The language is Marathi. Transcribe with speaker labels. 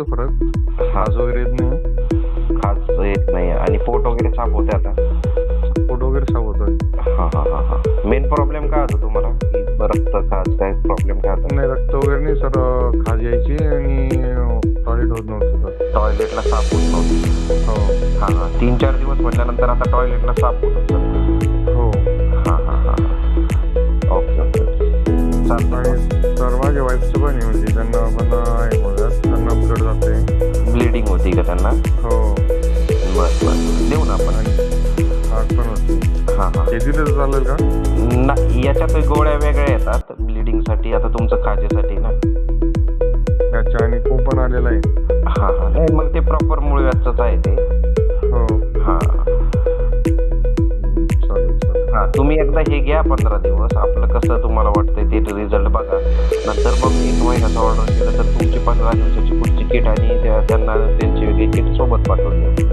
Speaker 1: फरक? खाज वगैरे येत नाही.
Speaker 2: खास येत नाही. आणि पोट वगैरे साफ होते आता?
Speaker 1: पोट वगैरे साफ होतोय.
Speaker 2: हा हा हा हा. मेन प्रॉब्लेम काय होता तुम्हाला? रक्त खास काय प्रॉब्लेम काय होता?
Speaker 1: नाही रक्त वगैरे नाही सर खाज यायची आणि टॉयलेट होत नव्हतं
Speaker 2: टॉयलेटला साफ होत नव्हती.
Speaker 1: हो.
Speaker 2: हा हा. तीन चार दिवस म्हटल्यानंतर आता टॉयलेटला साफ होत होतं.
Speaker 1: हो.
Speaker 2: हा हा हा ओके ओके चालतं
Speaker 1: आणि सर माझ्या वाईफचं पण आहे म्हणजे त्यांना त्यांना हो.
Speaker 2: बस बस. देऊ ना आपण. हा हा
Speaker 1: हे. दिलं तर चालेल का?
Speaker 2: ना याच्यात गोळ्या वेगळ्या येतात ब्लिडिंगसाठी आता तुमचं खाजेसाठी ना.
Speaker 1: याच्या आणि पण आलेला आहे.
Speaker 2: हा हा. नाही मग ते प्रॉपर मुळव्याचंच आहे ते.
Speaker 1: हो.
Speaker 2: हा. हा तुम्ही एकदा हे घ्या पंधरा दिवस. आपलं कसं तुम्हाला वाटतंय ते रिझल्ट बघा. नंतर मग एक महिन्याचं ऑर्डर केलं तर त्यांना त्यांची वेगळी सोबत पाठवली.